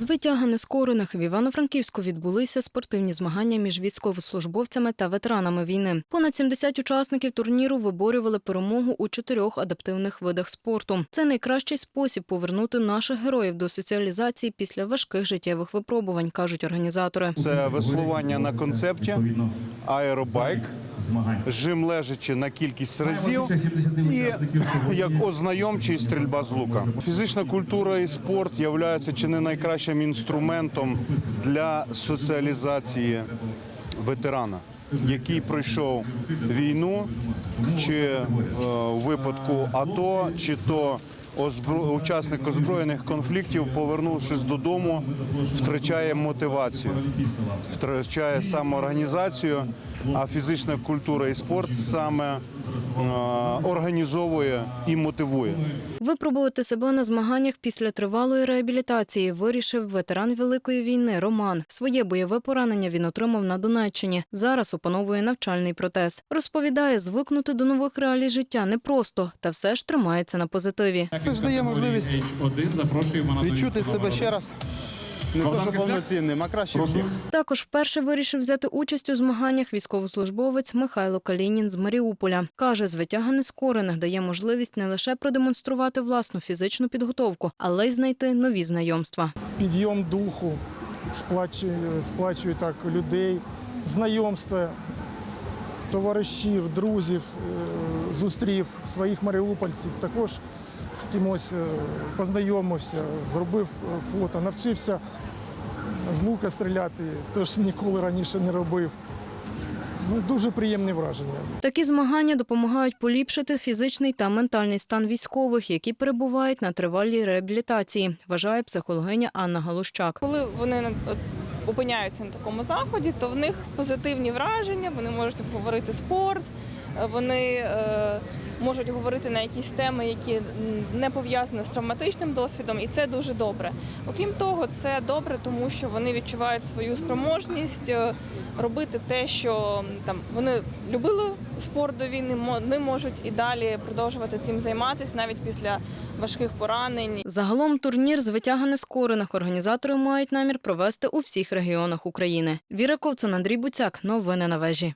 З витяга нескорених в Івано-Франківську відбулися спортивні змагання між військовослужбовцями та ветеранами війни. Понад 70 учасників турніру виборювали перемогу у чотирьох адаптивних видах спорту. Це найкращий спосіб повернути наших героїв до соціалізації після важких життєвих випробувань, кажуть організатори. Це веслування на концепті, аеробайк, жим лежачи на кількість разів і як ознайомчий стрільба з лука. Фізична культура і спорт являються чи не найкращим інструментом для соціалізації ветерана, який пройшов війну, чи е, у випадку АТО, чи то озбро- учасник озброєних конфліктів, повернувшись додому, втрачає мотивацію, втрачає самоорганізацію, а фізична культура і спорт саме організовує і мотивує. Випробувати себе на змаганнях після тривалої реабілітації вирішив ветеран Великої війни Роман. Своє бойове поранення він отримав на Донеччині. Зараз опановує навчальний протез. Розповідає, звикнути до нових реалій життя непросто, та все ж тримається на позитиві. Це ж дає можливість H1 запрошуємо на відчути себе ще раз. Не те, що повноцінним, а краще всіх. Також вперше вирішив взяти участь у змаганнях військовослужбовець Михайло Калінін з Маріуполя. Каже, звитяга нескорених дає можливість не лише продемонструвати власну фізичну підготовку, але й знайти нові знайомства. підйом духу, сплачує, сплачує так людей, знайомства, товаришів, друзів, е, зустрів своїх маріупольців. Також з кимось е, познайомився, зробив е, фото, навчився з лука стріляти, теж ніколи раніше не робив. Ну, дуже приємні враження. Такі змагання допомагають поліпшити фізичний та ментальний стан військових, які перебувають на тривалій реабілітації, вважає психологиня Анна Галущак. Коли вони опиняються на такому заході, то в них позитивні враження, вони можуть говорити спорт, е, вони е, можуть говорити на якісь теми, які не пов'язані з травматичним досвідом, і це дуже добре. Окрім того, це добре, тому що вони відчувають свою спроможність е, робити те, що там вони любили спорт до війни, вони можуть і далі продовжувати цим займатися навіть після важких поранень. Загалом турнір з витяга нескорених організатори мають намір провести у всіх регіонах України. Віра Ковцун, Андрій Буцяк. Новини на вежі.